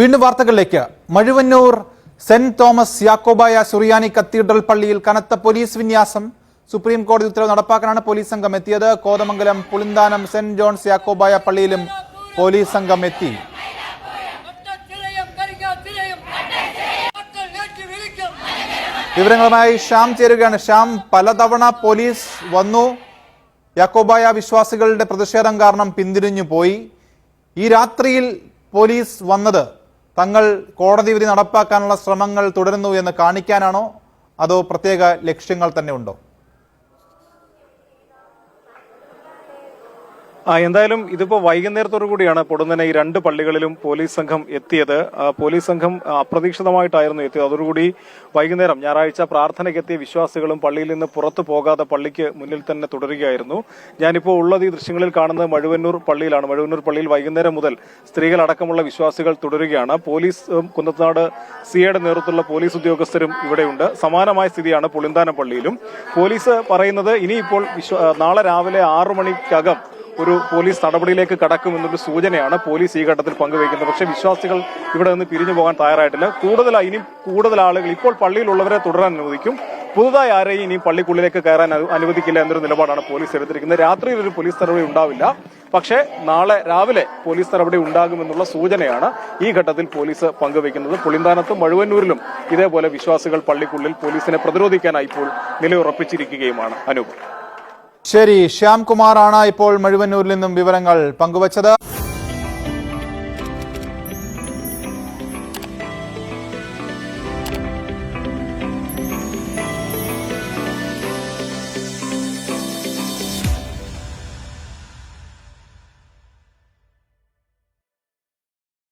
വീണ്ടും വാർത്തകളിലേക്ക്. Mazhuvannoor saint Thomas Yakobaya Suriyani cathedral പള്ളിയിൽ കനത്ത പോലീസ് വിന്യാസം. സുപ്രീം കോടതി ഉത്തരവ് നടപ്പാക്കാനാണ് പോലീസ് സംഘം എത്തിയത്. കോതമംഗലം പുളിന്താനം സെന്റ് ജോൺസ് യാക്കോബായ പള്ളിയിലും പോലീസ് സംഘം എത്തി. വിവരങ്ങളുമായി ഷ്യാം ചേരുകയാണ്. ഷ്യാം പലതവണ പോലീസ് വന്നു. യാക്കോബായ വിശ്വാസികളുടെ പ്രതിഷേധം കാരണം പിന്തിരിഞ്ഞു പോയി. ഈ രാത്രിയിൽ പോലീസ് വന്നത് തങ്ങൾ കോടതി വിധി നടപ്പാക്കാനുള്ള ശ്രമങ്ങൾ തുടരുന്നു എന്ന് കാണിക്കാനാണോ? അതോ പ്രത്യേക ലക്ഷ്യങ്ങൾ തന്നെ ഉണ്ടോ? എന്തായാലും ഇതിപ്പോ വൈകുന്നേരത്തോടു കൂടിയാണ് പൊടുന്നനെ ഈ രണ്ട് പള്ളികളിലും പോലീസ് സംഘം എത്തിയത്. പോലീസ് സംഘം ആ, അപ്രതീക്ഷിതമായിട്ടായിരുന്നു എത്തിയത്. അതോടുകൂടി വൈകുന്നേരം ഞായറാഴ്ച പ്രാർത്ഥനയ്ക്കെത്തിയ വിശ്വാസികളും പള്ളിയിൽ നിന്ന് പുറത്തു പോകാതെ പള്ളിക്ക് മുന്നിൽ തന്നെ തുടരുകയായിരുന്നു. ഞാനിപ്പോൾ ഉള്ളത് ഈ ദൃശ്യങ്ങളിൽ കാണുന്നത് മഴുവന്നൂർ പള്ളിയിലാണ്. മഴുവന്നൂർ പള്ളിയിൽ വൈകുന്നേരം മുതൽ സ്ത്രീകളടക്കമുള്ള വിശ്വാസികൾ തുടരുകയാണ്. പോലീസ് കുന്നത്തനാട് സിയുടെ നേതൃത്വത്തിലുള്ള പോലീസ് ഉദ്യോഗസ്ഥരും ഇവിടെയുണ്ട്. സമാനമായ സ്ഥിതിയാണ് പുളിന്താനം പള്ളിയിലും. പോലീസ് പറയുന്നത് ഇനിയിപ്പോൾ നാളെ രാവിലെ ആറു മണിക്കകം ഒരു പോലീസ് നടപടിയിലേക്ക് കടക്കുമെന്നൊരു സൂചനയാണ് പോലീസ് ഈ ഘട്ടത്തിൽ പങ്കുവയ്ക്കുന്നത്. പക്ഷേ വിശ്വാസികൾ ഇവിടെ നിന്ന് പിരിഞ്ഞു പോകാൻ തയ്യാറായിട്ടില്ല. കൂടുതൽ ഇനി കൂടുതൽ ആളുകൾ ഇപ്പോൾ പള്ളിയിലുള്ളവരെ തുടരാൻ അനുവദിക്കും. പുതുതായി ആരെയും ഇനി പള്ളിക്കുള്ളിലേക്ക് കയറാൻ അനുവദിക്കില്ല എന്നൊരു നിലപാടാണ് പോലീസ് എടുത്തിരിക്കുന്നത്. രാത്രിയിൽ ഒരു പോലീസ് നടപടി ഉണ്ടാവില്ല. പക്ഷേ നാളെ രാവിലെ പോലീസ് നടപടി ഉണ്ടാകുമെന്നുള്ള സൂചനയാണ് ഈ ഘട്ടത്തിൽ പോലീസ് പങ്കുവയ്ക്കുന്നത്. പുളിന്താനത്തും മഴുവന്നൂരിലും ഇതേപോലെ വിശ്വാസികൾ പള്ളിക്കുള്ളിൽ പോലീസിനെ പ്രതിരോധിക്കാനായി ഇപ്പോൾ നിലയുറപ്പിച്ചിരിക്കുകയുമാണ് അനൂപ് ശരി ശ്യാംകുമാറാണ് ഇപ്പോൾ മഴുവന്നൂരിൽ നിന്നും വിവരങ്ങൾ പങ്കുവച്ചത്.